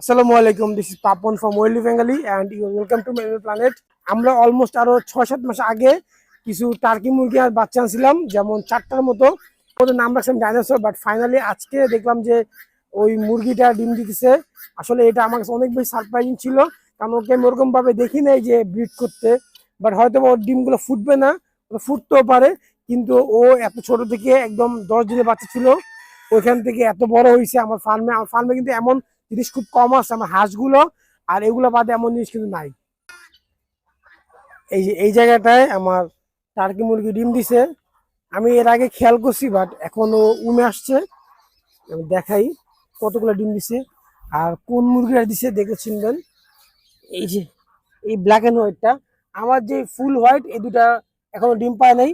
আসসালামু আলাইকুম this is Papon from Wally Bengali and you welcome to Meme Planet আমরা almost আরও ছয় সাত মাস আগে কিছু টার্কি মুরগি আর বাচ্চা আনছিলাম, যেমন চারটার মতো। ওদের নাম রাখছিলাম ডাইনোসর বাট ফাইনালি আজকে দেখলাম যে ওই মুরগিটা ডিম দিতেছে। আসলে এটা আমার কাছে অনেক বেশি সারপ্রাইজিং ছিল, কারণ ওকে আমি ওরকমভাবে দেখি নাই যে ব্রিড করতে। বাট হয়তো ওর ডিমগুলো ফুটবে না ফুটতেও পারে, কিন্তু ও এত ছোট থেকে একদম দশ দিনের বাচ্চা ছিল, ওইখান থেকে এত বড় হয়েছে আমার ফার্মে আমার ফার্মে কিন্তু এমন জিনিস খুব কম আছে, আমার হাঁসগুলো আর এগুলো বাদে এমন জিনিস কিন্তু নাই। এই যে, এই জায়গাটায় আমার টার্কি মুরগি ডিম দিছে। আমি এর আগে খেয়াল করছি বাট এখনও উমে আসছে। আমি দেখাই কতগুলো ডিম দিছে আর কোন মুরগিটা দিছে, দেখে চিনবেন। এই যে, এই ব্ল্যাক অ্যান্ড হোয়াইটটা আমার যে ফুল হোয়াইট এই দুটা এখনও ডিম পায় নাই।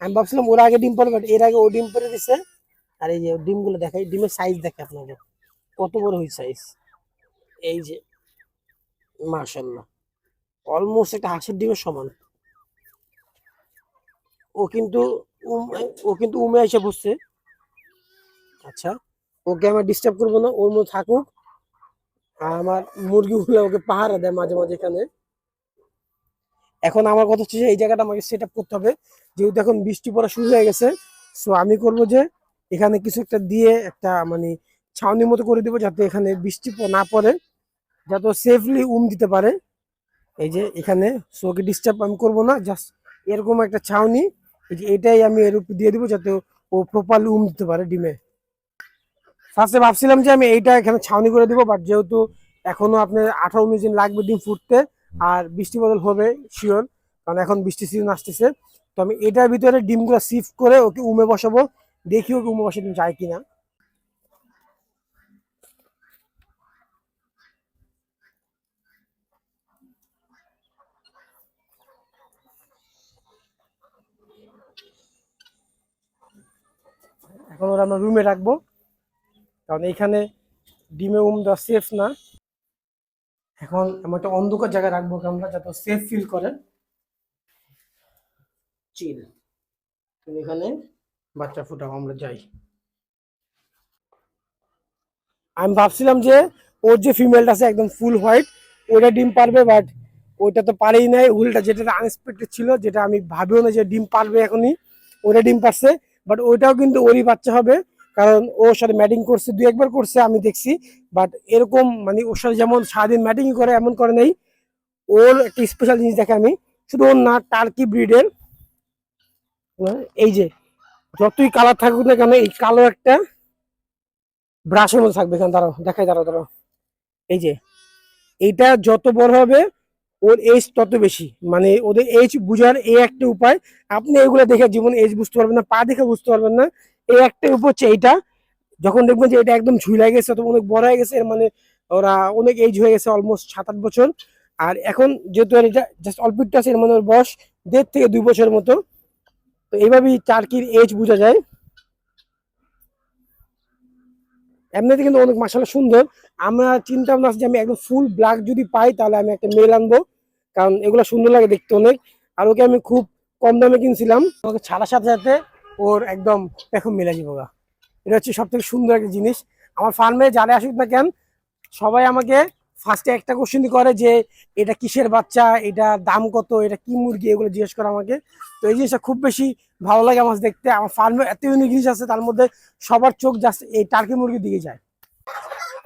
আমি ভাবছিলাম ওর আগে ডিম পারে বাট এর আগে ও ডিম পেরে দিছে। আর এই যে, ডিমগুলো দেখাই, ডিমের সাইজ দেখে আপনাদের। কত বড় হয়েছে সাইজ এই যে মাশাল্লাহ অলমোস্ট একটা হাঁসের ডিমের সমান। ও কিন্তু ও কিন্তু উমে এসে বসছে। আচ্ছা ওকে আমি ডিস্টার্ব করব না, ওর মধ্যে থাকুক। আর আমার মুরগিগুলো ওকে পাহারা দেয় মাঝে মাঝে এখানে। এখন আমার কথা হচ্ছে এই জায়গাটা আমাকে সেট করতে হবে। যেহেতু এখন বৃষ্টি পড়া শুরু হয়ে গেছে সো আমি করব যে, এখানে কিছু একটা দিয়ে একটা মানে ছাউনির মতো করে দিব যাতে এখানে বৃষ্টি না পড়ে, যাতে সেফলি উম দিতে পারে। এই যে এখানে ওকে ডিস্টার্ব আমি করব না জাস্ট এরকম একটা ছাউনি, এই যে এটাই আমি এর উপর দিয়ে দিব যাতে ও প্রপারলি উম দিতে পারে ডিমে। ফার্স্টে ভাবছিলাম যে আমি এইটা এখানে ছাউনি করে দিব বাট যেহেতু এখনও আপনার আঠারো উনিশ দিন লাগবে ডিম ফুটতে, আর বৃষ্টি বদল হবে শিওর কারণ এখন বৃষ্টি সিজন আসতেছে। তো আমি এটার ভিতরে ডিমগুলো শিফট করে ওকে উমে বসাবো, দেখি ওকে উমে বসাতে যায় কিনা। এখন ওরা আমরা রুমে রাখব। কারণ এইখানে ডিমে উম দেওয়া সেফ না। এখন আমরা একটা অন্ধকার জায়গায় রাখব আমরা, যাতে সেফ ফিল করে। চিল এখানে বাচ্চা ফুটাও, আমরা যাই। আমি ভাবছিলাম যে ওর যে ফিমেলটা আছে, একদম ফুল হোয়াইট ওটা ডিম পারবে বাট ওইটা তো পারেই নাই, উল্টা যেটা আনএক্সপেক্টেড ছিল, যেটা আমি ভাবিও না যে ডিম পারবে এখনই ওটা ডিম পারছে বাট ওইটাও কিন্তু ওরই বাচ্চা হবে, কারণ ওর সাথে ম্যাটিং করছে দু একবার করছে আমি দেখছি বাট এরকম মানে ওর সাথে যেমন সারাদিন ম্যাটিং করে, এমন করে নেই, ওর একটা স্পেশাল জিনিস দেখে আমি, শুধু ওর না টার্কি ব্রিডের এই যে, যতই কালার থাকুক না কেন, এই কালো একটা ব্রাশের মধ্যে থাকবে, এখানে দাঁড়াও, দেখাই, দাঁড়াও দাঁড়াও, এই যে, এইটা যত বড় হবে ওর এজ তত বেশি। মানে ওদের এজ বুঝার এই একটা উপায়, আপনি এগুলো দেখে জীবন এজ বুঝতে পারবেন না, পা দেখে বুঝতে পারবেন না। এই একটা উপায় হচ্ছে এইটা। যখন দেখবেন যে এটা একদম ঝুলে গেছে, অথবা অনেক বড় হয়ে গেছে মানে ওরা অনেক এজ হয়ে গেছে অলমোস্ট সাত আট বছর। আর এখন যেহেতু এটা জাস্ট অল্প একটু আছে, এর মানে ওর বয়স দেড় থেকে দুই বছরের মতো। তো এইভাবেই টার্কির এজ বোঝা যায়। এমনিতে কিন্তু অনেক মাসালা সুন্দর। আমরা চিন্তা ভাবনা যে আমি একদম ফুল ব্ল্যাক যদি পাই, তাহলে আমি একটা মেল আনব। কারণ এগুলো সুন্দর লাগে দেখতে অনেক। আর ওকে আমি খুব কম দামে কিনছিলাম। ওকে ছাড়ার সাথে সাথে ওর একদম এখন মিলে যাব গা। এটা হচ্ছে সব থেকে সুন্দর একটা জিনিস। আমার ফার্মে যারা আসুক না কেন, সবাই আমাকে ফার্স্টে একটা কোশ্চেন করে যে, এটা কিসের বাচ্চা? এটা দাম কত? এটা কি মুরগি? এগুলো জিজ্ঞেস করে আমাকে। তো এই জিনিসটা খুব বেশি ভালো লাগে আমার দেখতে, আমার ফার্মে এত ইউনিক জিনিস আছে, তার মধ্যে সবার চোখ জাস্ট এই টার্কি মুরগির দিকে যায়।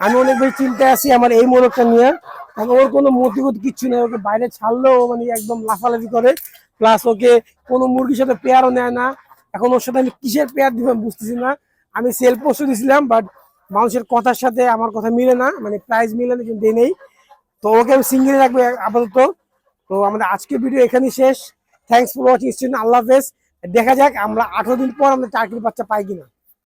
আমি অনেক বেশি চিন্তায় আছি আমার এই মোরগটা নিয়ে। কারণ ওর কোনো মতিগত কিচ্ছু নেই, ওকে বাইরে ছাড়লেও মানে একদম লাফালাফি করে। প্লাস ওকে কোনো মুরগির সাথে পেয়ারও নেয় না। এখন ওর সাথে আমি কিসের পেয়ার দিব আমি বুঝতেছি না। আমি সেল পোস্টও দিয়েছিলাম বাট মানুষের কথার সাথে আমার কথা মিলে না মানে প্রাইস মিলে না, কিন্তু নেই তো ওকে আমি সিঙ্গেল রাখব আপাতত। তো আমাদের আজকের ভিডিও এখানেই শেষ। থ্যাংকস ফর ওয়াচিং আল্লাহ হাফেজ। দেখা যাক আমরা আঠারো দিন পর আমরা চাকরির বাচ্চা পাই কিনা।